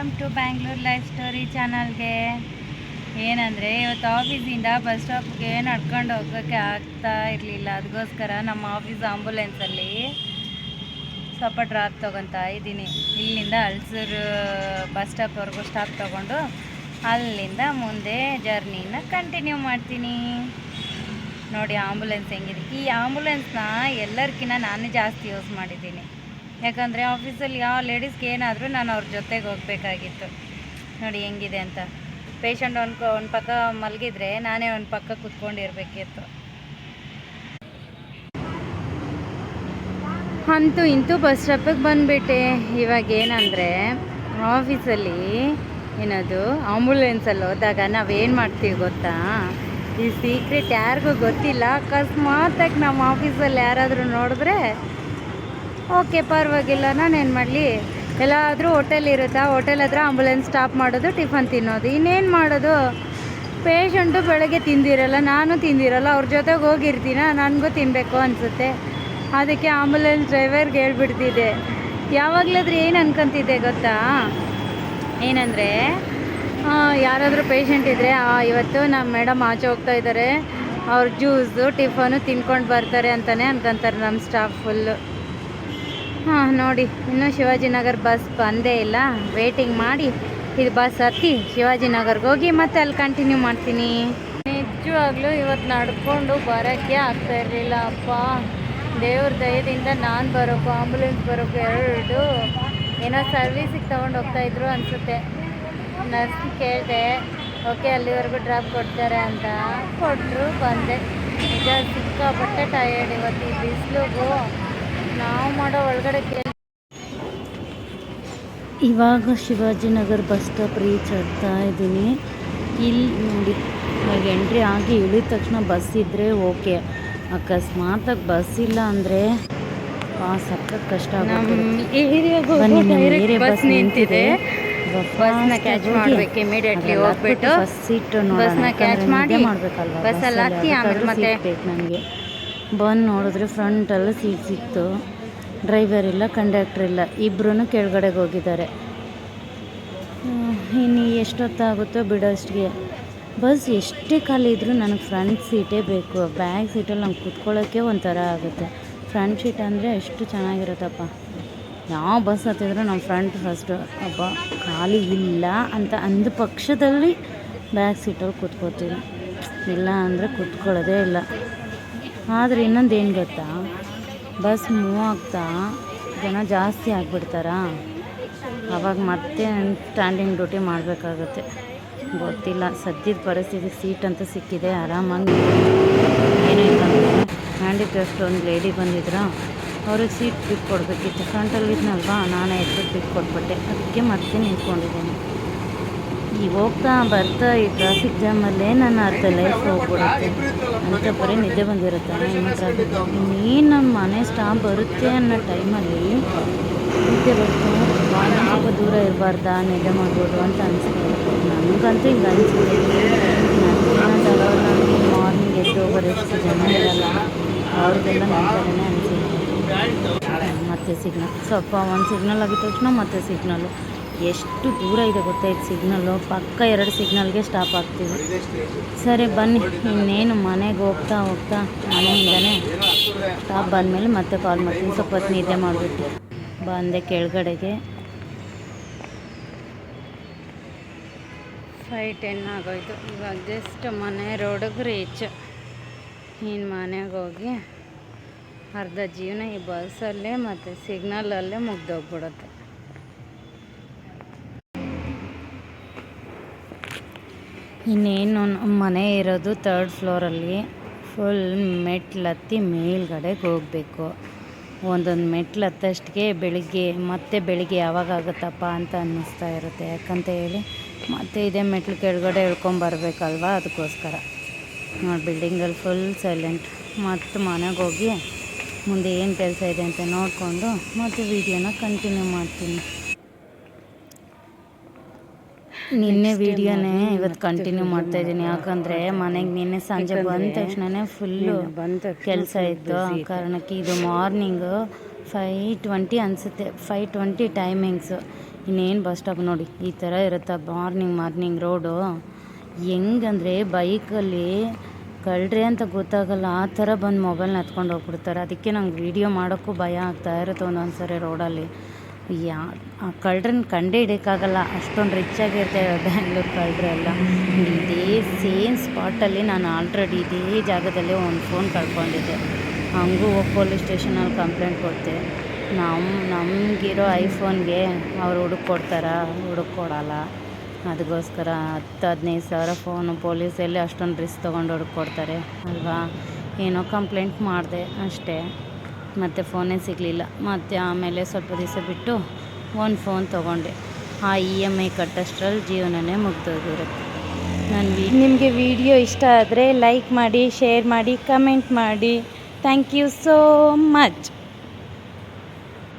Bangalore life story ಚಾನಲ್ಗೆ ಏನಂದರೆ, ಇವತ್ತು ಆಫೀಸಿಂದ ಬಸ್ ಸ್ಟಾಪ್ಗೆ ನಡ್ಕೊಂಡು ಹೋಗೋಕ್ಕೆ ಆಗ್ತಾ ಇರಲಿಲ್ಲ. ಅದಕ್ಕೋಸ್ಕರ ನಮ್ಮ ಆಫೀಸ್ ಆಂಬುಲೆನ್ಸಲ್ಲಿ ಸ್ವಲ್ಪ ಡ್ರಾಪ್ ತೊಗೊತಾ ಇದ್ದೀನಿ. ಇಲ್ಲಿಂದ ಹಲ್ಸೂರು ಬಸ್ ಸ್ಟಾಪ್ವರೆಗೂ ಸ್ಟಾಪ್ ತೊಗೊಂಡು ಅಲ್ಲಿಂದ ಮುಂದೆ ಜರ್ನಿನ ಕಂಟಿನ್ಯೂ ಮಾಡ್ತೀನಿ. ನೋಡಿ ಆಂಬುಲೆನ್ಸ್ ಹೆಂಗಿದೆ. ಈ ಆಂಬುಲೆನ್ಸ್ನ ಎಲ್ಲರಿಗಿಂತ ನಾನು ಜಾಸ್ತಿ ಯೂಸ್ ಮಾಡಿದ್ದೀನಿ. ಯಾಕಂದರೆ ಆಫೀಸಲ್ಲಿ ಯಾವ ಲೇಡೀಸ್ಗೆ ಏನಾದರೂ ನಾನು ಅವ್ರ ಜೊತೆಗೆ ಹೋಗಬೇಕಾಗಿತ್ತು. ನೋಡಿ ಹೆಂಗಿದೆ ಅಂತ. ಪೇಷಂಟ್ ಒಂದು ಒಂದು ಪಕ್ಕ ಮಲಗಿದ್ರೆ ನಾನೇ ಒಂದು ಪಕ್ಕ ಕುತ್ಕೊಂಡಿರ್ಬೇಕಿತ್ತು. ಅಂತೂ ಇಂತೂ ಬಸ್ ಸ್ಟಾಪಿಗೆ ಬಂದುಬಿಟ್ಟೆ. ಇವಾಗ ಏನಂದರೆ ಆಫೀಸಲ್ಲಿ ಏನದು ಆಂಬುಲೆನ್ಸಲ್ಲಿ ಹೋದಾಗ ನಾವೇನು ಮಾಡ್ತೀವಿ ಗೊತ್ತಾ? ಈ ಸೀಕ್ರೆಟ್ ಯಾರಿಗೂ ಗೊತ್ತಿಲ್ಲ. ಅಕಸ್ಮಾತಾಗಿ ನಮ್ಮ ಆಫೀಸಲ್ಲಿ ಯಾರಾದರೂ ನೋಡಿದ್ರೆ ಓಕೆ, ಪರವಾಗಿಲ್ಲ. ನಾನೇನು ಮಾಡಲಿ? ಎಲ್ಲಾದರೂ ಹೋಟೆಲ್ ಇರುತ್ತಾ? ಹೋಟೆಲ್ ಹತ್ರ ಆಂಬುಲೆನ್ಸ್ ಸ್ಟಾಪ್ ಮಾಡೋದು ಟಿಫನ್ ತಿನ್ನೋದು. ಇನ್ನೇನು ಮಾಡೋದು? ಪೇಷಂಟು ಬೆಳಗ್ಗೆ ತಿಂದಿರಲ್ಲ, ನಾನು ತಿಂದಿರಲ್ಲ, ಅವ್ರ ಜೊತೆಗೆ ಹೋಗಿರ್ತೀನ? ನನಗೂ ತಿನ್ನಬೇಕು ಅನಿಸುತ್ತೆ. ಅದಕ್ಕೆ ಆಂಬುಲೆನ್ಸ್ ಡ್ರೈವರ್ಗೆ ಹೇಳ್ಬಿಡ್ತಿದ್ದೆ. ಯಾವಾಗಲಾದ್ರೂ ಏನು ಅನ್ಕೊಂತಿದ್ದೆ ಗೊತ್ತಾ? ಏನಂದರೆ ಯಾರಾದರೂ ಪೇಷಂಟ್ ಇದ್ದರೆ ಇವತ್ತು ನಮ್ಮ ಮೇಡಮ್ ಆಚೆ ಹೋಗ್ತಾ ಇದ್ದಾರೆ ಅವ್ರ ಜ್ಯೂಸು ಟಿಫನು ತಿನ್ಕೊಂಡು ಬರ್ತಾರೆ ಅಂತಲೇ ಅನ್ಕೊಂತಾರೆ ನಮ್ಮ ಸ್ಟಾಫ್ ಫುಲ್ಲು ಹಾಂ, ನೋಡಿ, ಇನ್ನೂ ಶಿವಾಜಿನಗರ್ ಬಸ್ ಬಂದೇ ಇಲ್ಲ. ವೇಟಿಂಗ್ ಮಾಡಿ ಇದು ಬಸ್ ಹತ್ತಿ ಶಿವಾಜಿನಗರ್ಗೆ ಹೋಗಿ ಮತ್ತೆ ಅಲ್ಲಿ ಕಂಟಿನ್ಯೂ ಮಾಡ್ತೀನಿ. ನಿಜವಾಗ್ಲೂ ಇವತ್ತು ನಡ್ಕೊಂಡು ಬರೋಕ್ಕೆ ಆಗ್ತಾ ಇರಲಿಲ್ಲ, ಅಪ್ಪ. ದೇವ್ರ ದಯದಿಂದ ನಾನು ಬರೋಕು ಆಂಬುಲೆನ್ಸ್ ಬರೋಕು ಎರಡು. ಏನೋ ಸರ್ವೀಸಿಗೆ ತೊಗೊಂಡು ಹೋಗ್ತಾ ಇದ್ರು ಅನಿಸುತ್ತೆ. ನರ್ಸ್ ಕೇಳಿದೆ ಓಕೆ ಅಲ್ಲಿವರೆಗೂ ಡ್ರಾಪ್ ಕೊಡ್ತಾರೆ ಅಂತ. ಕೊಟ್ಟರು ಬಂದೆ. ನಿಜ ಸಿಕ್ಕಾಪಟ್ಟೆ ಟಯರ್ಡ್ ಇವತ್ತು ಈ ಬಿಸಿಲಿಗೂ. ನಾವು ಮಾಡೋ ಒಳಗಡೆ ಇವಾಗ ಶಿವಾಜಿನಗರ್ ಬಸ್ ಸ್ಟಾಪ್ ರೀಚ್ ಆಗ್ತಾ ಇದ್ದೀನಿ. ಇಲ್ಲಿ ನೋಡಿ ಇವಾಗ ಎಂಟ್ರಿ ಆಗಿ ಇಳಿದ ತಕ್ಷಣ ಬಸ್ ಇದ್ದರೆ ಓಕೆ. ಅಕಸ್ಮಾತಾಗಿ ಬಸ್ ಇಲ್ಲ ಅಂದರೆ ಸಕ್ಕ ಕಷ್ಟ ಆಗುತ್ತೆ. ಬಸ್ ನಿಂತಿದೆ. ಬಸ್ನ ಕ್ಯಾಚ್ ಮಾಡ್ಬೇಕು ಇಮಿಡಿಯೇಟ್ಲಿ ಹೋಗ್ಬಿಟ್ಟು ಫಸ್ಟ್ ಸೀಟ್ ಬಸ್ನ ಕ್ಯಾಚ್ ಮಾಡಿ ಮಾಡ್ಬೇಕಲ್ವಾ ಬಸ್ಸಲ್ಲಿ ಹತ್ತಿ ಆಮೇಲೆ ಮತ್ತೆ ನನಗೆ ಬಂದು ನೋಡಿದ್ರೆ ಫ್ರಂಟಲ್ಲಿ ಸೀಟ್ ಸಿಕ್ತು. ಡ್ರೈವರ್ ಇಲ್ಲ ಕಂಡಕ್ಟ್ರ್ ಇಲ್ಲ. ಇಬ್ಬರೂ ಕೆಳಗಡೆಗೆ ಹೋಗಿದ್ದಾರೆ. ಇನ್ನು ಎಷ್ಟೊತ್ತಾಗುತ್ತೋ ಬಿಡೋಷ್ಟಿಗೆ ಬಸ್ ಎಷ್ಟೇ ಖಾಲಿ ಇದ್ದರೂ ನನಗೆ ಫ್ರಂಟ್ ಸೀಟೇ ಬೇಕು. ಬ್ಯಾಕ್ ಸೀಟಲ್ಲಿ ನಂಗೆ ಕುತ್ಕೊಳ್ಳೋಕ್ಕೆ ಒಂಥರ ಆಗುತ್ತೆ. ಫ್ರಂಟ್ ಸೀಟ್ ಅಂದರೆ ಎಷ್ಟು ಚೆನ್ನಾಗಿರುತ್ತಪ್ಪ. ಯಾವ ಬಸ್ ಹತ್ತಿದ್ರು ನಮ್ಮ ಫ್ರಂಟ್ ಫಸ್ಟು ಅಬ್ಬ, ಖಾಲಿ ಇಲ್ಲ ಅಂತ ಅಂದ ಪಕ್ಷದಲ್ಲಿ ಬ್ಯಾಕ್ ಸೀಟಲ್ಲಿ ಕೂತ್ಕೋತೀವಿ. ಇಲ್ಲ ಅಂದರೆ ಕೂತ್ಕೊಳ್ಳೋದೇ ಇಲ್ಲ. ಆದರೆ ಇನ್ನೊಂದು ಏನು ಗೊತ್ತಾ? ಬಸ್ ಮೂವ್ ಆಗ್ತಾ ಜನ ಜಾಸ್ತಿ ಆಗಿಬಿಡ್ತಾರಾ? ಆವಾಗ ಮತ್ತೆ ಸ್ಟ್ಯಾಂಡಿಂಗ್ ಡ್ಯೂಟಿ ಮಾಡಬೇಕಾಗುತ್ತೆ. ಗೊತ್ತಿಲ್ಲ, ಸದ್ಯದ ಪರಿಸ್ಥಿತಿ ಸೀಟ್ ಅಂತ ಸಿಕ್ಕಿದೆ, ಆರಾಮಾಗಿ ಏನಾಯ್ತು ಅಂದರೆ ಹ್ಯಾಂಡಿಕ್ರಾಫ್ಟ್ ಒಂದು ಲೇಡಿ ಬಂದಿದ್ರು? ಅವ್ರಿಗೆ ಸೀಟ್ ಬಿಟ್ಟು ಕೊಡಬೇಕಿತ್ತು ಫ್ರಂಟಲ್ಲಿ ಇದ್ನಲ್ವಾ ನಾನು ಎದ್ದು ಬಿಟ್ಟು ಕೊಟ್ಬಿಟ್ಟೆ ಅದಕ್ಕೆ ಮತ್ತೆ ನಿಂತ್ಕೊಂಡಿದ್ದೀನಿ. ಈ ಹೋಗ್ತಾ ಬರ್ತಾ ಈ ಟ್ರಾಫಿಕ್ ಜಾಮಲ್ಲೇ ನನ್ನ ಅರ್ಧ ಲೈಫ್ ಹೋಗ್ಬಿಡುತ್ತೆ. ಅಂತ ಬರೀ ನಿದ್ದೆ ಬಂದಿರುತ್ತೆ. ಇನ್ನು ಟ್ರಾಫಿಕ್ ಇನ್ನೇನು ನಮ್ಮ ಮನೆ ಸ್ಟಾಪ್ ಬರುತ್ತೆ ಅನ್ನೋ ಟೈಮಲ್ಲಿ ನಿದ್ದೆ ಬರ್ತು ನಾನು ಸ್ವಲ್ಪ ದೂರ ಇರಬಾರ್ದಾ, ನಿದ್ದೆ ಮಾಡ್ಬೋದು ಅಂತ ಅನಿಸ್ತು ನನಗಂತೂ ಹಿಂಗೆ ಅನಿಸುತ್ತೆ. ನನಗೆ ಮಾರ್ನಿಂಗ್ ಎದ್ದು ಹೋಗೋರು ಎಷ್ಟು ಜನ ಇರಲ್ಲ. ಅವ್ರಿಗೆಲ್ಲ ನನ್ನ ಅನಿಸುತ್ತೆ. ಮತ್ತೆ ಸಿಗ್ನಲ್ ಸ್ವಲ್ಪ ಒಂದು ಸಿಗ್ನಲ್ ಆಗಿದ ತಕ್ಷಣ ಮತ್ತೆ ಸಿಗ್ನಲ್ಲು ಎಷ್ಟು ದೂರ ಇದೆ ಗೊತ್ತಾಯ್ತು ಸಿಗ್ನಲ್ಲು ಪಕ್ಕ ಎರಡು ಸಿಗ್ನಲ್ಗೆ ಸ್ಟಾಪ್ ಆಗ್ತೀವಿ ಸರಿ, ಬನ್ನಿ. ಇನ್ನೇನು ಮನೆಗೆ ಹೋಗ್ತಾ ಹೋಗ್ತಾ ಮನೆಯಿಂದನೇ ಸ್ಟಾಪ್ ಬಂದಮೇಲೆ ಮತ್ತೆ ಕಾಲ್ ಮಾಡ್ತೀನಿ. ಸ್ವಲ್ಪ ಹೊತ್ತು ನಿದ್ದೆ ಮಾಡಿಬಿಟ್ಟು. ಬಂದೆ ಕೆಳಗಡೆಗೆ. ಫೈವ್ ಟೆನ್ ಆಗೋಯ್ತು. ಇವಾಗ ಜಸ್ಟ್ ಮನೆ ರೋಡಿಗೆ ರೀಚ್ ಇನ್ನು ಮನೆಗೆ ಹೋಗಿ ಅರ್ಧ ಜೀವನ ಈ ಬಸ್ಸಲ್ಲೇ ಮತ್ತು ಸಿಗ್ನಲಲ್ಲೇ ಮುಗ್ದೋಗ್ಬಿಡುತ್ತೆ. ಇನ್ನೇನು ಮನೆ ಇರೋದು ತರ್ಡ್ ಫ್ಲೋರಲ್ಲಿ ಫುಲ್ ಮೆಟ್ಲತ್ತಿ ಮೇಲ್ಗಡೆ ಹೋಗಬೇಕು. ಒಂದೊಂದು ಮೆಟ್ಲು ಹತ್ತಷ್ಟಕ್ಕೆ ಬೆಳಿಗ್ಗೆ, ಮತ್ತೆ ಬೆಳಿಗ್ಗೆ ಯಾವಾಗ ಆಗುತ್ತಪ್ಪ ಅಂತ ಅನ್ನಿಸ್ತಾ ಇರುತ್ತೆ. ಯಾಕಂತ ಹೇಳಿ ಮತ್ತೆ ಇದೇ ಮೆಟ್ಲು ಕೆಳಗಡೆ ಇಳ್ಕೊಂಬರ್ಬೇಕಲ್ವಾ ಅದಕ್ಕೋಸ್ಕರ. ನೋಡಿ ಬಿಲ್ಡಿಂಗಲ್ಲಿ ಫುಲ್ ಸೈಲೆಂಟ್ ಮತ್ತು ಮನೆಗೆ ಹೋಗಿ ಮುಂದೆ ಏನು ಕೆಲಸ ಇದೆ ಅಂತ ನೋಡಿಕೊಂಡು ಮತ್ತು ವೀಡಿಯೋನ ಕಂಟಿನ್ಯೂ ಮಾಡ್ತೀನಿ. ನಿನ್ನೆ ವಿಡಿಯೋನೇ ಇವತ್ತು ಕಂಟಿನ್ಯೂ ಮಾಡ್ತಾ ಇದ್ದೀನಿ. ಯಾಕಂದರೆ ಮನೆಗೆ ನಿನ್ನೆ ಸಂಜೆ ಬಂದ ತಕ್ಷಣನೇ ಫುಲ್ಲು ಬಂದ ಕೆಲಸ ಇತ್ತು. ಆ ಕಾರಣಕ್ಕೆ ಇದು ಮಾರ್ನಿಂಗು ಫೈ ಟ್ವೆಂಟಿ ಅನಿಸುತ್ತೆ. ಫೈ ಟ್ವೆಂಟಿ ಟೈಮಿಂಗ್ಸು ಇನ್ನೇನು ಬಸ್ ಸ್ಟಾಪ್ ನೋಡಿ ಈ ಥರ ಇರುತ್ತೆ ಮಾರ್ನಿಂಗ್ ಮಾರ್ನಿಂಗ್ ರೋಡು ಹೆಂಗಂದರೆ ಬೈಕಲ್ಲಿ ಕಳ್ರೆ ಅಂತ ಗೊತ್ತಾಗಲ್ಲ. ಆ ಥರ ಬಂದು ಮೊಬೈಲ್ನ ಹತ್ಕೊಂಡು ಹೋಗ್ಬಿಡ್ತಾರೆ. ಅದಕ್ಕೆ ನಂಗೆ ವೀಡಿಯೋ ಮಾಡೋಕ್ಕೂ ಭಯ ಆಗ್ತಾ ಇರುತ್ತೆ ಒಂದೊಂದು ಸರಿ ರೋಡಲ್ಲಿ ಯಾ, ಆ ಕಳ್ರನ್ನ ಕಂಡೇ ಹಿಡಿಯೋಕ್ಕಾಗಲ್ಲ. ಅಷ್ಟೊಂದು ರಿಚ್ ಆಗಿರ್ತೇವೆ ಬ್ಯಾಂಗ್ಳೂರು ಕಳ್ಳರೆಲ್ಲ ಇದೇ ಸೇಮ್ ಸ್ಪಾಟಲ್ಲಿ ನಾನು ಆಲ್ರೆಡಿ ಇದೇ ಜಾಗದಲ್ಲಿ ಒಂದು ಫೋನ್ ಕಳ್ಕೊಂಡಿದ್ದೆ. ಹಂಗೂ ಹೋಗಿ ಪೊಲೀಸ್ ಸ್ಟೇಷನಲ್ಲಿ ಕಂಪ್ಲೇಂಟ್ ಕೊಡ್ತೆ. ನಮ್ಮ ನಮಗಿರೋ ಐಫೋನ್ಗೆ ಅವ್ರು ಹುಡುಕ್ ಕೊಡ್ತಾರಾ. ಹುಡುಕ್ ಕೊಡಲ್ಲ. ಅದಕ್ಕೋಸ್ಕರ ಹತ್ತು, ಹದಿನೈದು ಸಾವಿರ ಫೋನು ಪೊಲೀಸಲ್ಲಿ ಅಷ್ಟೊಂದು ರಿಸ್ಕ್ ತೊಗೊಂಡು ಹುಡುಕ್ ಕೊಡ್ತಾರೆ. ಅಲ್ವಾ? ಏನೋ ಕಂಪ್ಲೇಂಟ್ ಮಾಡಿದೆ ಅಷ್ಟೇ. ಮತ್ತು ಫೋನೇ ಸಿಗಲಿಲ್ಲ. ಮತ್ತು ಆಮೇಲೆ ಸ್ವಲ್ಪ ದಿವಸ ಬಿಟ್ಟು ಒಂದು ಫೋನ್ ತೊಗೊಂಡೆ. ಆ ಇ ಎಂ ಐ ಕಟ್ಟಷ್ಟರಲ್ಲಿ ಜೀವನನೇ ಮುಗ್ದೋಗಿರುತ್ತೆ. ನಾನು ನಿಮಗೆ ವಿಡಿಯೋ ಇಷ್ಟ ಆದರೆ ಲೈಕ್ ಮಾಡಿ, ಶೇರ್ ಮಾಡಿ, ಕಮೆಂಟ್ ಮಾಡಿ. Thank you so much.